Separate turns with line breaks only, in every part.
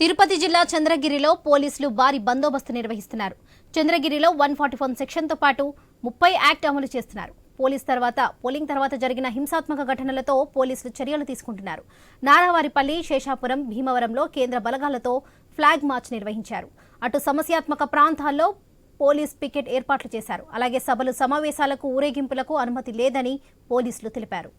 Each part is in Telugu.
తిరుపతి జిల్లా చంద్రగిరిలో పోలీసులు భారీ బందోబస్తు నిర్వహిస్తున్నారు. చంద్రగిరిలో వన్ ఫార్టీ వన్ సెక్షన్తో పాటు ముప్పై యాక్ట్ అమలు చేస్తున్నారు. పోలీస్ తర్వాత పోలింగ్ తర్వాత జరిగిన హింసాత్మక ఘటనలతో పోలీసులు చర్యలు తీసుకుంటున్నారు. నారావారిపల్లి శేషాపురం భీమవరంలో కేంద్ర బలగాలతో ఫ్లాగ్ మార్చ్ నిర్వహించారు. అటు సమస్యాత్మక ప్రాంతాల్లో పోలీస్ పికెట్ ఏర్పాట్లు చేశారు. అలాగే సభలు సమావేశాలకు ఊరేగింపులకు అనుమతి లేదని పోలీసులు తెలిపారు.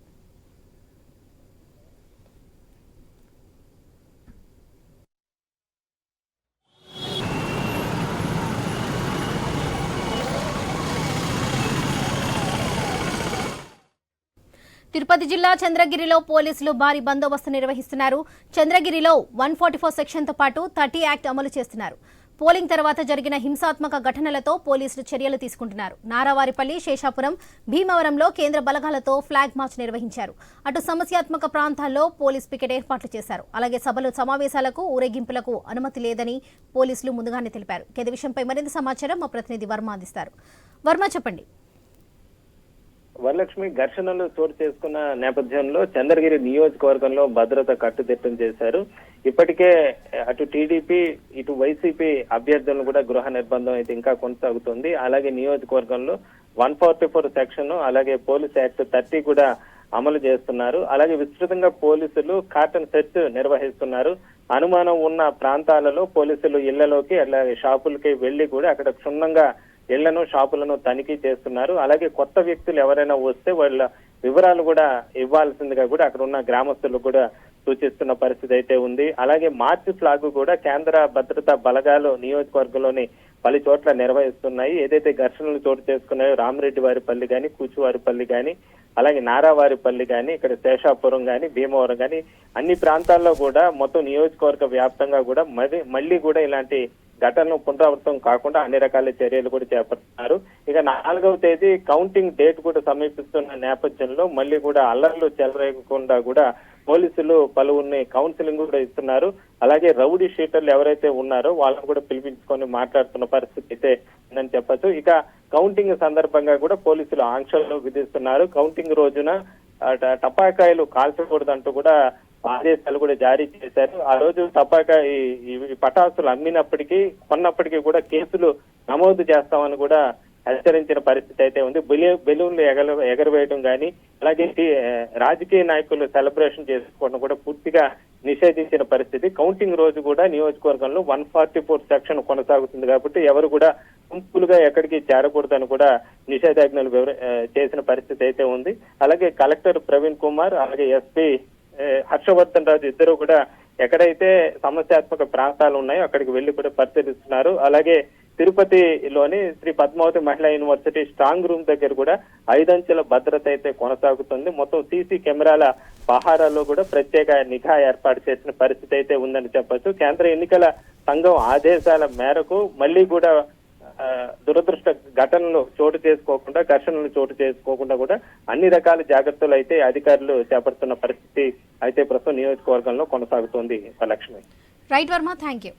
తిరుపతి జిల్లా చంద్రగిరిలో పోలీసులు భారీ బందోబస్తు నిర్వహిస్తున్నారు. చంద్రగిరిలో వన్ ఫార్టీ ఫోర్ సెక్షన్తో పాటు థర్టీ యాక్ట్ అమలు చేస్తున్నారు. పోలింగ్ తర్వాత జరిగిన హింసాత్మక ఘటనలతో పోలీసులు చర్యలు తీసుకుంటున్నారు. నారావారిపల్లి శేషాపురం భీమవరంలో కేంద్ర బలగాలతో ఫ్లాగ్ మార్చ్ నిర్వహించారు. అటు సమస్యాత్మక ప్రాంతాల్లో పోలీస్ పికెట్ ఏర్పాట్లు చేశారు. అలాగే సభలు సమావేశాలకు ఊరేగింపులకు అనుమతి లేదని పోలీసులు ముందుగానే తెలిపారు. ఇదే విషయంపై మరింత సమాచారం మా ప్రతినిధి వర్మ అందిస్తారు. వర్మ చెప్పండి.
వరలక్ష్మి ఘర్షణలు చోటు చేసుకున్న నేపథ్యంలో చంద్రగిరి నియోజకవర్గంలో భద్రత కట్టుదిట్టం చేశారు. ఇప్పటికే అటు టీడీపీ ఇటు వైసీపీ అభ్యర్థులను కూడా గృహ నిర్బంధం అయితే ఇంకా కొనసాగుతుంది. అలాగే నియోజకవర్గంలో వన్ ఫార్టీ ఫోర్ సెక్షన్ అలాగే పోలీస్ యాక్ట్ థర్టీ కూడా అమలు చేస్తున్నారు. అలాగే విస్తృతంగా పోలీసులు కాటన్ సెట్ నిర్వహిస్తున్నారు. అనుమానం ఉన్న ప్రాంతాలలో పోలీసులు ఇళ్ళలోకి అలాగే షాపులకి వెళ్ళి కూడా అక్కడ క్షుణ్ణంగా ఇళ్ళను షాపులను తనిఖీ చేస్తున్నారు. అలాగే కొత్త వ్యక్తులు ఎవరైనా వస్తే వాళ్ళ వివరాలు కూడా ఇవ్వాల్సిందిగా కూడా అక్కడ ఉన్న గ్రామస్తులకు కూడా సూచిస్తున్న పరిస్థితి అయితే ఉంది. అలాగే మార్చి ఫ్లాగ్ కూడా కేంద్ర భద్రతా బలగాలు నియోజకవర్గంలోని పలు చోట్ల నిర్వహిస్తున్నాయి. ఏదైతే ఘర్షణలు చోటు చేసుకున్నాయో రామిరెడ్డి వారిపల్లి గాని కూచువారిపల్లి కానీ అలాగే నారావారిపల్లి కానీ ఇక్కడ శేషాపురం కానీ భీమవరం కానీ అన్ని ప్రాంతాల్లో కూడా మొత్తం నియోజకవర్గ వ్యాప్తంగా కూడా మళ్ళీ మళ్ళీ కూడా ఇలాంటి ఘటనను పునరావృతం కాకుండా అన్ని రకాల చర్యలు కూడా చేపడుతున్నారు. ఇక నాలుగవ తేదీ కౌంటింగ్ డేట్ కూడా సమీపిస్తున్న నేపథ్యంలో మళ్ళీ కూడా అల్లర్లు చెలరేగకుండా కూడా పోలీసులు పలువురిని కౌన్సిలింగ్ కూడా ఇస్తున్నారు. అలాగే రౌడీ షీటర్లు ఎవరైతే ఉన్నారో వాళ్ళని కూడా పిలిపించుకొని మాట్లాడుతున్న పరిస్థితి అయితే ఉందని చెప్పొచ్చు. ఇక కౌంటింగ్ సందర్భంగా కూడా పోలీసులు ఆంక్షలు విధిస్తున్నారు. కౌంటింగ్ రోజున టపాకాయలు కాల్చకూడదంటూ కూడా ఆదేశాలు కూడా జారీ చేశారు. ఆ రోజు తప్పక ఈ పటాసులు అమ్మినప్పటికీ కొన్నప్పటికీ కూడా కేసులు నమోదు చేస్తామని కూడా హెచ్చరించిన పరిస్థితి అయితే ఉంది. బెలూన్లు ఎగర ఎగరవేయడం కానీ అలాగే రాజకీయ నాయకులు సెలబ్రేషన్ చేసుకోవడం కూడా పూర్తిగా నిషేధించిన పరిస్థితి. కౌంటింగ్ రోజు కూడా నియోజకవర్గంలో వన్ ఫార్టీ ఫోర్ సెక్షన్ కొనసాగుతుంది కాబట్టి ఎవరు కూడా గుంపులుగా ఎక్కడికి చేరకూడదని కూడా నిషేధాజ్ఞలు వివర- చేసిన పరిస్థితి అయితే ఉంది. అలాగే కలెక్టర్ ప్రవీణ్ కుమార్ అలాగే ఎస్పీ హర్షవర్ధన్ రాజు ఇద్దరు కూడా ఎక్కడైతే సమస్యాత్మక ప్రాంతాలు ఉన్నాయో అక్కడికి వెళ్ళి కూడా పరిశీలిస్తున్నారు. అలాగే తిరుపతిలోని శ్రీ పద్మావతి మహిళా యూనివర్సిటీ స్ట్రాంగ్ రూమ్ దగ్గర కూడా ఐదంచెల భద్రత అయితే కొనసాగుతుంది. మొత్తం సీసీ కెమెరాల పహారాల్లో కూడా ప్రత్యేక నిఘా ఏర్పాటు చేసిన పరిస్థితి అయితే ఉందని చెప్పొచ్చు. కేంద్ర ఎన్నికల సంఘం ఆదేశాల మేరకు మళ్ళీ కూడా దురదృష్ట ఘటనలు చోటు చేసుకోకుండా ఘర్షణలు చోటు చేసుకోకుండా కూడా అన్ని రకాల జాగ్రత్తలు అయితే అధికారులు చేపడుతున్న పరిస్థితి అయితే ప్రస్తుతం నియోజకవర్గంలో కొనసాగుతోంది Lakshmi
right Varma thank you